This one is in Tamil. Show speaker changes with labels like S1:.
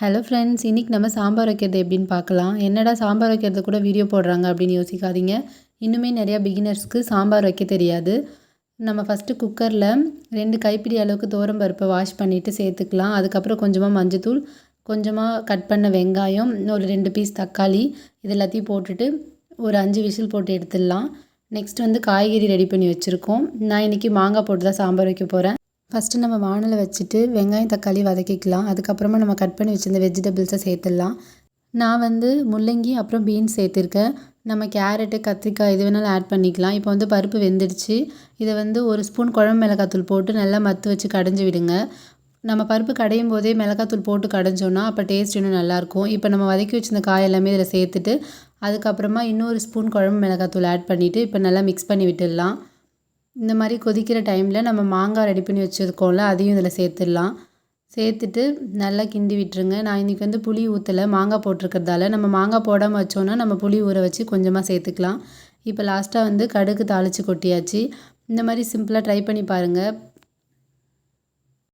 S1: ஹலோ ஃப்ரெண்ட்ஸ் இன்றைக்கி நம்ம சாம்பார் வைக்கிறது எப்படின்னு பார்க்கலாம். என்னடா சாம்பார் வைக்கிறது கூட வீடியோ போடுறாங்க அப்படின்னு யோசிக்காதீங்க. இன்னுமே நிறையா பிகினர்ஸ்க்கு சாம்பார் வைக்க தெரியாது. நம்ம ஃபஸ்ட்டு குக்கரில் ரெண்டு கைப்பிடி அளவுக்கு துவரம் பருப்பை வாஷ் பண்ணிவிட்டு சேர்த்துக்கலாம். அதுக்கப்புறம் கொஞ்சமாக மஞ்சத்தூள் கொஞ்சமாக கட் பண்ண வெங்காயம் ஒரு ரெண்டு பீஸ் தக்காளி இது எல்லாத்தையும் போட்டுட்டு ஒரு அஞ்சு விசில் போட்டு எடுத்துடலாம். நெக்ஸ்ட் வந்து காய்கறி ரெடி பண்ணி வச்சுருக்கோம். நான் இன்றைக்கி மாங்காய் போட்டு தான் சாம்பார் வைக்க போகிறேன் ஃபஸ்ட்டு நம்ம வானலை வச்சுட்டு வெங்காயம் தக்காளி வதக்கிக்கலாம். அதுக்கப்புறமா நம்ம கட் பண்ணி வச்சுருந்த வெஜிடபிள்ஸை சேர்த்துடலாம். நான் வந்து முள்ளங்கி அப்புறம் பீன்ஸ் சேர்த்துருக்கேன். நம்ம கேரட்டு கத்திரிக்காய் எது வேணாலும் ஆட் பண்ணிக்கலாம். இப்போ வந்து பருப்பு வெந்துடுச்சு. இதை வந்து ஒரு ஸ்பூன் குழம்பு மிளகாத்தூள் போட்டு நல்லா மத்து வச்சு கடைஞ்சி விடுங்க. நம்ம பருப்பு கடையும் போதே மிளகாத்தூள் போட்டு கடைஞ்சோன்னா அப்போ டேஸ்ட் இன்னும் நல்லாயிருக்கும். இப்போ நம்ம வதக்கி வச்சிருந்த காய் எல்லாமே இதில் சேர்த்துட்டு அதுக்கப்புறமா இன்னொரு ஸ்பூன் குழம்பு மிளகாத்தூள் ஆட் பண்ணிவிட்டு இப்போ நல்லா மிக்ஸ் பண்ணி விட்டுடலாம். இந்த மாதிரி கொதிக்கிற டைமில் நம்ம மாங்காய் ரெடி பண்ணி வச்சுருக்கோம்ல அதையும் இதில் சேர்த்துடலாம். சேர்த்துட்டு நல்லா கிண்டி விட்டுருங்க. நான் இன்றைக்கி வந்து புளி ஊற்றலை மாங்காய் போட்டிருக்கிறதால நம்ம மாங்காய் போடாமல் வச்சோன்னா நம்ம புளி ஊற வச்சு கொஞ்சமாக சேர்த்துக்கலாம். இப்போ லாஸ்ட்டாக வந்து கடுகு தாளித்து கொட்டியாச்சு. இந்த மாதிரி சிம்பிளாக ட்ரை பண்ணி பாருங்கள்